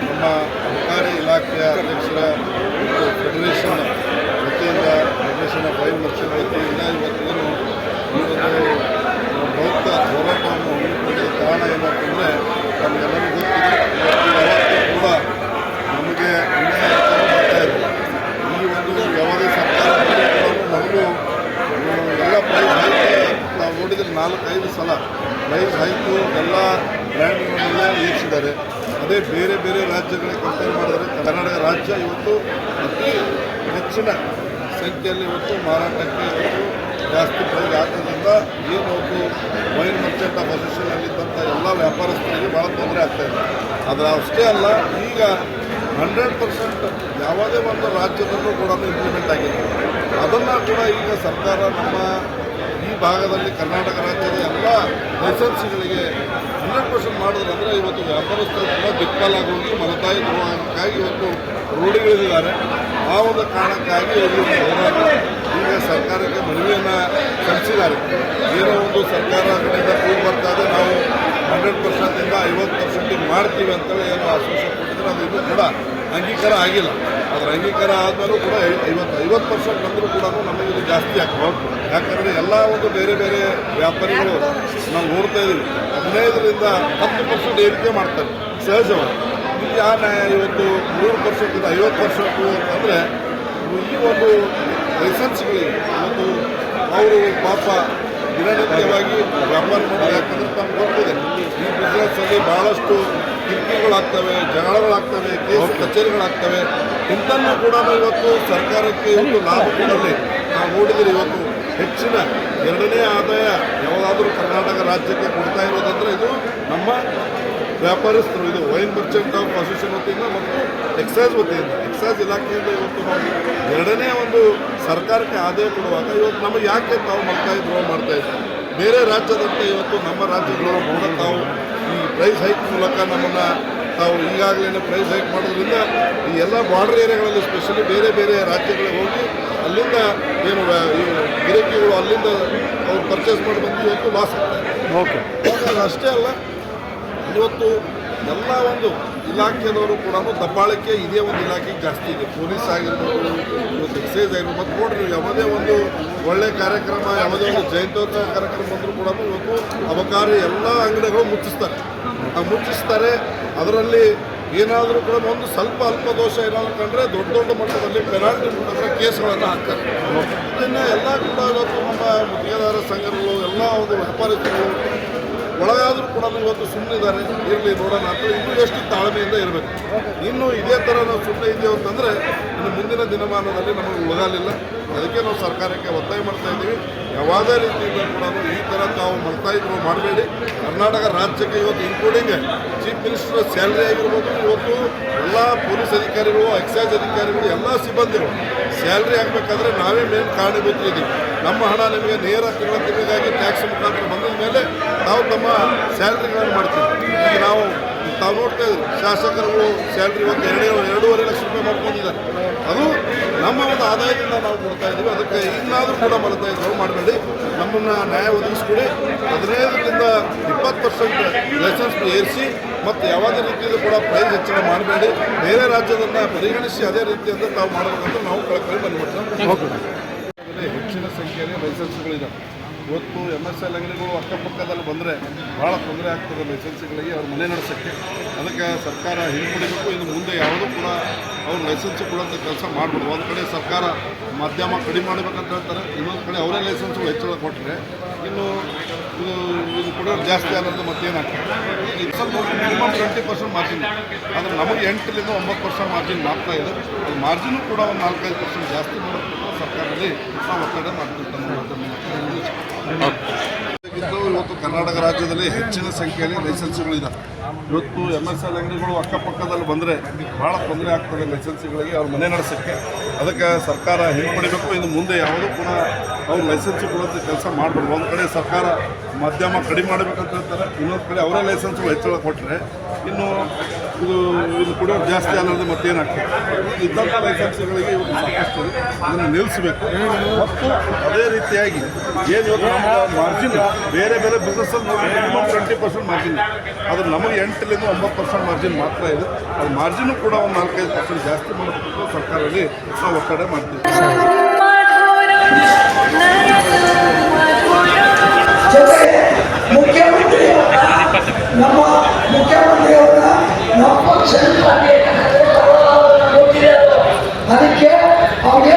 ನಮ್ಮ ಸರ್ಕಾರಿ ಇಲಾಖೆಯ ಅಧ್ಯಕ್ಷರ ಒಂದು ಫೆಡರೇಷನ್ ವತಿಯಿಂದ ಫೆಡರೇಷನ್ ಬಯಲು ವರ್ಷದ ವತಿಯಿಂದ ಇವತ್ತಿನ ಈ ಒಂದು ಬೌದ್ಧ ಹೋರಾಟವನ್ನು ಹಮ್ಮಿಕೊಂಡಿದ್ದ ಕಾರಣ ಏನಂತಂದರೆ ನಮಗೆಲ್ಲರಿಗೂ ಗೊತ್ತಿದೆ ಕೂಡ ನಮಗೆ ಅನ್ಯಾಯ ಮಾಡ್ತಾ ಇದೆ. ಈ ಒಂದು ಯಾವುದೇ ಸರ್ಕಾರ ಮೊದಲು ಎಲ್ಲ ಪ್ರೈಸ್ ಹೈಕ್ ನಾವು ನೋಡಿದರೆ ನಾಲ್ಕೈದು ಸಲ ಪ್ರೈಸ್ ಹೈಕು ಎಲ್ಲ ಬ್ರ್ಯಾಂಡ್ಗಳನ್ನೆಲ್ಲ ಏರಿಸಿದ್ದಾರೆ. ಅದೇ ಬೇರೆ ಬೇರೆ ರಾಜ್ಯಗಳಿಗೆ ಕಂಪೇರ್ ಮಾಡಿದರೆ ಕರ್ನಾಟಕ ರಾಜ್ಯ ಇವತ್ತು ಅತಿ ಹೆಚ್ಚಿನ ಸಂಖ್ಯೆಯಲ್ಲಿ ಇವತ್ತು ಮಾರಾಟಕ್ಕೆ ಇವತ್ತು ಜಾಸ್ತಿ ಪ್ರೈಸ್ ಹಾಕೋದ್ರಿಂದ ಏನು ಒಂದು ವೈನ್ ಮರ್ಚೆಂಟ್ ಅಸೋಸಿಯೇಷನಲ್ಲಿದ್ದಂಥ ಎಲ್ಲ ವ್ಯಾಪಾರಸ್ಥರಿಗೆ ಭಾಳ ತೊಂದರೆ ಆಗ್ತಾ ಇದೆ. ಆದರೆ ಅಷ್ಟೇ ಅಲ್ಲ, ಈಗ ಹಂಡ್ರೆಡ್ ಪರ್ಸೆಂಟ್ ಯಾವುದೇ ಒಂದು ರಾಜ್ಯದಲ್ಲೂ ಕೂಡ ಇಂಪ್ಲಿಮೆಂಟ್ ಆಗಿದೆ ಅದನ್ನು ಕೂಡ ಈಗ ಸರ್ಕಾರ ನಮ್ಮ ಭಾಗದಲ್ಲಿ ಕರ್ನಾಟಕ ರಾಜ್ಯದ ಎಲ್ಲ ಲೈಸೆನ್ಸ್ಗಳಿಗೆ ಹಂಡ್ರೆಡ್ ಪರ್ಸೆಂಟ್ ಮಾಡಿದ್ರೆ ಅಂದರೆ ಇವತ್ತು ವ್ಯಾಪಾರಸ್ಥರು ಕೂಡ ದಿಕ್ಪಾಲಾಗಿ ಹೋಗಿ ಮಲತಾಯಿ ದುರ್ವಾಗಕ್ಕಾಗಿ ಇವತ್ತು ರೂಢಿಗಳಿದ್ದಾರೆ. ಆ ಒಂದು ಕಾರಣಕ್ಕಾಗಿ ಈಗ ಸರ್ಕಾರಕ್ಕೆ ಮನವಿಯನ್ನು ಸಲ್ಲಿಸಿದ್ದಾರೆ. ಏನೋ ಒಂದು ಸರ್ಕಾರ ಕಡೆಯಿಂದ ಕೂಗಿ ಬರ್ತಾ ಇದೆ. ನಾವು ಹಂಡ್ರೆಡ್ ಪರ್ಸೆಂಟಿಂದ ಐವತ್ತು ಪರ್ಸೆಂಟಿಗೆ ಮಾಡ್ತೀವಿ ಅಂತೇಳಿ ಏನೋ ಆಶ್ವಾಸ ಕೊಟ್ಟಿದ್ರೆ ಅದು ಇನ್ನೂ ಕೂಡ ಅಂಗೀಕಾರ ಆಗಿಲ್ಲ. ಅದರ ಅಂಗೀಕಾರ ಆದಮೇಲೂ ಕೂಡ ಐವತ್ತು ಐವತ್ತು ಪರ್ಸೆಂಟ್ ಬಂದರೂ ಕೂಡ ನಮಗೆ ಇದು ಜಾಸ್ತಿ ಆಗ್ತದೆ. ಯಾಕಂದರೆ ಎಲ್ಲ ಒಂದು ಬೇರೆ ಬೇರೆ ವ್ಯಾಪಾರಿಗಳು ನಾವು ನೋಡ್ತಾ ಇದ್ದೀವಿ. ಹದಿನೈದರಿಂದ ಹತ್ತು ಪರ್ಸೆಂಟ್ ಏರಿಕೆ ಮಾಡ್ತಾರೆ, ಸಹಜವಾಗಿ. ನ್ಯಾಯ ಇವತ್ತು ಮೂರು ಪರ್ಸೆಂಟಿಂದ ಐವತ್ತು ಪರ್ಸೆಂಟು ಅಂತಂದರೆ, ಈ ಒಂದು ಲೈಸೆನ್ಸ್ಗಳಿಗೆ ಒಂದು ಅವರು ಪಾಪ ದಿನನಿತ್ಯವಾಗಿ ವ್ಯಾಪಾರ ಮಾಡೋದು ಯಾಕಂದ್ರೆ ತಮ್ಗೆ ಗೊತ್ತಿದೆ. ಈ ಬಿಸ್ನೆಸ್ಸಲ್ಲಿ ಭಾಳಷ್ಟು ಕಿರಿಕಿರಿಗಳಾಗ್ತವೆ ಜಗಳಗಳಾಗ್ತವೆ ಕೇಸ್ ಕಚೇರಿಗಳಾಗ್ತವೆ ಇಂಥನ್ನು ಕೂಡ ಇವತ್ತು ಸರ್ಕಾರಕ್ಕೆ ಇವತ್ತು ಲಾಭ ಕೊಡಲಿ. ನಾವು ನೋಡಿದರೆ ಇವತ್ತು ಹೆಚ್ಚಿನ ಎರಡನೇ ಆದಾಯ ಯಾವುದಾದ್ರೂ ಕರ್ನಾಟಕ ರಾಜ್ಯಕ್ಕೆ ಕೊಡ್ತಾ ಇರೋದಂದ್ರೆ ಇದು ನಮ್ಮ ವ್ಯಾಪಾರಸ್ಥರು ಇದು ವೈನ್ ಮರ್ಚೆಂಟ್ ಆಫ್ ಅಸೋಸಿಯೇಷನ್ ವತಿಯಿಂದ ಮತ್ತು ಎಕ್ಸೈಸ್ ವತಿಯಿಂದ. ಎಕ್ಸೈಸ್ ಇಲಾಖೆಯಿಂದ ಇವತ್ತು ನಾವು ಎರಡನೇ ಒಂದು ಸರ್ಕಾರಕ್ಕೆ ಆದಾಯ ಕೊಡುವಾಗ ಇವತ್ತು ನಮಗೆ ಯಾಕೆ ತಾವು ಮಾಡ್ತಾ ಇದ್ರು ಮಾಡ್ತಾ ಇದ್ರು ಬೇರೆ ರಾಜ್ಯದಂತೆ ಇವತ್ತು ನಮ್ಮ ರಾಜ್ಯಗಳು ಕೂಡ ತಾವು ಈ ಪ್ರೈಸ್ ಹೈಕ್ ಮೂಲಕ ನಮ್ಮನ್ನು ತಾವು ಈಗಾಗಲೇ ಪ್ರೈಸ್ ಹೈಕ್ ಮಾಡೋದ್ರಿಂದ ಈ ಎಲ್ಲ ಬಾರ್ಡರ್ ಏರಿಯಾಗಳಲ್ಲಿ ಸ್ಪೆಷಲಿ ಬೇರೆ ಬೇರೆ ರಾಜ್ಯಗಳಿಗೆ ಹೋಗಿ ಅಲ್ಲಿಂದ ಏನು ಗಿರಾಕಿಗಳು ಅಲ್ಲಿಂದ ಅವ್ರು ಪರ್ಚೇಸ್ ಮಾಡಿ ಬಂದು ಇವತ್ತು ಲಾಸ್ ಆಗ್ತದೆ ಓಕೆ ಅಷ್ಟೇ ಅಲ್ಲ ಇವತ್ತು ಎಲ್ಲ ಒಂದು ಇಲಾಖೆಯವರು ಕೂಡ ದಬ್ಬಾಳಿಕೆ ಇದೇ ಒಂದು ಇಲಾಖೆಗೆ ಜಾಸ್ತಿ ಇದೆ. ಪೊಲೀಸ್ ಆಗಿರ್ಬೋದು ಇವತ್ತು ಎಕ್ಸೈಸ್ ಆಗಿರ್ಬೋದು ಮತ್ತು ನೋಡ್ರಿ ಯಾವುದೇ ಒಂದು ಒಳ್ಳೆ ಕಾರ್ಯಕ್ರಮ, ಯಾವುದೇ ಒಂದು ಜಯಂತ್ಯೋತ್ಸವ ಕಾರ್ಯಕ್ರಮ ಬಂದರೂ ಕೂಡ ಇವತ್ತು ಅಬಕಾರಿ ಎಲ್ಲ ಅಂಗಡಿಗಳು ಮುಚ್ಚಿಸ್ತಾರೆ. ಆ ಮುಚ್ಚಿಸ್ತಾರೆ. ಅದರಲ್ಲಿ ಏನಾದರೂ ಕೂಡ ಒಂದು ಸ್ವಲ್ಪ ಅಲ್ಪ ದೋಷ ಏನಾದರೂ ಕಂಡ್ರೆ ದೊಡ್ಡ ದೊಡ್ಡ ಮಟ್ಟದಲ್ಲಿ ಪೆನಾಲ್ಟಿ ಮುಖಾಂತರ ಕೇಸ್ಗಳನ್ನು ಹಾಕ್ತಾರೆ. ಇದನ್ನು ಎಲ್ಲ ಕೂಡ ಇವತ್ತು ನಮ್ಮ ಮುತ್ತಿಗೆದಾರ ಸಂಘಗಳು, ಎಲ್ಲ ಒಂದು ವ್ಯಾಪಾರಿಗಳು ಒಳಗಾದರೂ ಕೂಡ ಇವತ್ತು ಸುಮ್ಮನಿದ್ದಾರೆ ಇರಲಿ ನೋಡೋಣ ಅಂತ ಇನ್ನೂ ಎಷ್ಟು ತಾಳ್ಮೆಯಿಂದ ಇರಬೇಕು. ಇನ್ನು ಇದೇ ಥರ ನಾವು ಸುಮ್ಮನೆ ಇದೆಯೋ ಅಂತಂದರೆ ಇನ್ನು ಮುಂದಿನ ದಿನಮಾನದಲ್ಲಿ ನಮಗೆ ಉಳಗಾಲಿಲ್ಲ ಅದಕ್ಕೆ ನಾವು ಸರ್ಕಾರಕ್ಕೆ ಒತ್ತಾಯ ಮಾಡ್ತಾ ಇದ್ದೀವಿ. ಯಾವುದೇ ರೀತಿಯಿಂದ ಕೂಡ ಈ ಥರ ತಾವು ಮಾಡ್ತಾ ಇದ್ರು, ಮಾಡಬೇಡಿ. ಕರ್ನಾಟಕ ರಾಜ್ಯಕ್ಕೆ ಇವತ್ತು ಇನ್ಕ್ಲೂಡಿಂಗ್ ಚೀಫ್ ಮಿನಿಸ್ಟರ್ ಸ್ಯಾಲ್ರಿ ಆಗಿರ್ಬೋದು, ಇವತ್ತು ಎಲ್ಲ ಪೊಲೀಸ್ ಅಧಿಕಾರಿಗಳು ಎಕ್ಸೈಸ್ ಅಧಿಕಾರಿಗಳು, ಎಲ್ಲ ಸಿಬ್ಬಂದಿಗಳು ಸ್ಯಾಲ್ರಿ ಆಗಬೇಕಾದ್ರೆ ನಾವೇ ಮೇನ್ ಕಾರಣಭೂತರಿದ್ದೀವಿ. ನಮ್ಮ ಹಣ ನಿಮಗೆ ನೇರ ಟ್ಯಾಕ್ಸ್ ಮುಖಾಂತರ ಬಂದ ಮೇಲೆ ನಾವು ತಮ್ಮ ಸ್ಯಾಲ್ರಿಗಳನ್ನು ಮಾಡ್ತೀವಿ. ನಾವು ತಾವು ನೋಡ್ತಾ ಇದ್ರು ಶಾಸಕರುಗಳು ಸ್ಯಾಲ್ರಿ ಒಂದು ಎರಡೇ ಎರಡೂವರೆ ಲಕ್ಷ ರೂಪಾಯಿ ಮಾಡ್ಕೊಂಡಿದ್ದಾರೆ. ಅದು ನಮ್ಮ ಒಂದು ಆದಾಯದಿಂದ ನಾವು ಕೊಡ್ತಾ ಇದ್ದೀವಿ. ಅದಕ್ಕೆ ಇನ್ನಾದರೂ ಕೂಡ ಮಲತಾ ಇದ್ರು ಮಾಡಬೇಡಿ. ನಮ್ಮನ್ನು ನ್ಯಾಯ ಒದಗಿಸ್ಕೊಡಿ. ಹದಿನೈದರಿಂದ ಇಪ್ಪತ್ತು ಪರ್ಸೆಂಟ್ ಲೈಸೆನ್ಸ್ ಏರಿಸಿ ಮತ್ತು ಯಾವುದೇ ರೀತಿಯಲ್ಲೂ ಕೂಡ ಪ್ರೈಸ್ ಹೆಚ್ಚಳ ಮಾಡಬೇಡಿ. ಬೇರೆ ರಾಜ್ಯದನ್ನು ಪರಿಗಣಿಸಿ ಅದೇ ರೀತಿಯಿಂದ ತಾವು ಮಾಡಬೇಕಂತ ನಾವು ಕಳ್ಕೊಂಡು ಬಂದ್ಬಿಡ್ತೀವಿ ಹೆಚ್ಚಿನ ಸಂಖ್ಯೆಯಲ್ಲಿ ಲೈಸೆನ್ಸ್ಗಳಿದ್ದಾವೆ ಇವತ್ತು ಎಂ ಎಸ್ ಎಲ್ ಅಂಗಡಿಗಳು ಅಕ್ಕಪಕ್ಕದಲ್ಲಿ ಬಂದರೆ ಭಾಳ ತೊಂದರೆ ಆಗ್ತದೆ ಲೈಸೆನ್ಸ್ಗಳಿಗೆ ಅವ್ರ ಮನೆ ನಡೆಸೋಕ್ಕೆ. ಅದಕ್ಕೆ ಸರ್ಕಾರ ಹಿಂಪಡಿಬೇಕು. ಇನ್ನು ಮುಂದೆ ಯಾವುದೂ ಕೂಡ ಅವ್ರು ಲೈಸೆನ್ಸ್ ಕೊಡೋಂಥ ಕೆಲಸ ಮಾಡ್ಬೋದು ಒಂದು ಕಡೆ ಸರ್ಕಾರ ಮಾಧ್ಯಮ ಕಡಿಮೆ ಮಾಡಬೇಕಂತ ಹೇಳ್ತಾರೆ. ಇನ್ನೊಂದು ಕಡೆ ಅವರೇ ಲೈಸೆನ್ಸ್ಗಳು ಹೆಚ್ಚಳ ಕೊಟ್ಟರೆ ಇನ್ನು ಇದು ಇದು ಕೊಡೋರು ಜಾಸ್ತಿ ಆಗೋದು ಮತ್ತೇನಾಗ್ತದೆ ಮಿನಿಮಮ್ ಟ್ವೆಂಟಿ ಪರ್ಸೆಂಟ್ ಮಾರ್ಜಿನ್. ಆದರೆ ನಮಗೆ ಎಂಟರಿಂದ ಒಂಬತ್ತು ಪರ್ಸೆಂಟ್ ಮಾರ್ಜಿನ್ ಮಾಡ್ತಾ ಇದೆ. ಅದು ಮಾರ್ಜಿನು ಕೂಡ ಒಂದು ನಾಲ್ಕೈದು ಪರ್ಸೆಂಟ್ ಜಾಸ್ತಿ ಮಾಡೋದಕ್ಕೆ ಸರ್ಕಾರದಲ್ಲಿ ನಾವು ಒತ್ತಡ ಇವತ್ತು ಕರ್ನಾಟಕ ರಾಜ್ಯದಲ್ಲಿ ಹೆಚ್ಚಿನ ಸಂಖ್ಯೆಯಲ್ಲಿ ಲೈಸೆನ್ಸ್ಗಳಿದೆ. ಇವತ್ತು ಎಂ ಎಸ್ ಎಲ್ ಅಂಗಡಿಗಳು ಅಕ್ಕಪಕ್ಕದಲ್ಲಿ ಬಂದರೆ ಭಾಳ ತೊಂದರೆ ಆಗ್ತದೆ ಲೈಸೆನ್ಸ್ಗಳಿಗೆ ಅವ್ರ ಮನೆ ನಡೆಸೋಕ್ಕೆ. ಅದಕ್ಕೆ ಸರ್ಕಾರ ಹಿಂಪಡಿಬೇಕು ಇನ್ನು ಮುಂದೆ ಯಾವುದೂ ಕೂಡ ಅವ್ರು ಲೈಸೆನ್ಸ್ ಕೊಡೋಂಥ ಕೆಲಸ ಮಾಡಬಾರ್ದು ಒಂದು ಕಡೆ ಸರ್ಕಾರ ಮಾಧ್ಯಮ ಕಡಿಮೆ ಮಾಡಬೇಕಂತ ಹೇಳ್ತಾರೆ, ಇನ್ನೊಂದು ಕಡೆ ಅವರೇ ಲೈಸೆನ್ಸ್ಗಳು ಹೆಚ್ಚಳ ಕೊಟ್ಟರೆ ಇನ್ನು ಇದು ಇದು ಕೂಡ ಜಾಸ್ತಿ ಅನ್ನೋದು ಮತ್ತೇನಾಗ್ತದೆ? ಇದ್ದಂಥ ಲೈಸೆನ್ಸ್ಗಳಿಗೆ ಇವತ್ತು ಸಾಕಷ್ಟು ಅದನ್ನು ನಿಲ್ಲಿಸಬೇಕು ಮತ್ತು ಅದೇ ರೀತಿಯಾಗಿ ಏನು ಇವತ್ತು ಮಾರ್ಜಿನ್ ಬೇರೆ ಬೇರೆ ಬಿಸ್ನೆಸ್ಸಲ್ಲಿ ಮಿನಿಮಮ್ ಟ್ವೆಂಟಿ ಪರ್ಸೆಂಟ್ ಮಾರ್ಜಿನ್ ಆದರೆ ನಮಗೆ ಎಂಟರಿಂದ ಒಂಬತ್ತು ಪರ್ಸೆಂಟ್ ಮಾರ್ಜಿನ್ ಮಾತ್ರ ಇದೆ. ಅದು ಮಾರ್ಜಿನು ಕೂಡ ಒಂದು ನಾಲ್ಕೈದು ಪರ್ಸೆಂಟ್ ಜಾಸ್ತಿ ಮಾಡಬೇಕು ಸರ್ಕಾರದಲ್ಲಿ ನಾವು ಒತ್ತಡ ಮಾಡ್ತೀವಿ. ಮುಖ್ಯಮಂತ್ರಿ ನಮ್ಮ ಮುಖ್ಯಮಂತ್ರಿಯವರು ಅದಕ್ಕೆ ಅವ್ರಿಗೆ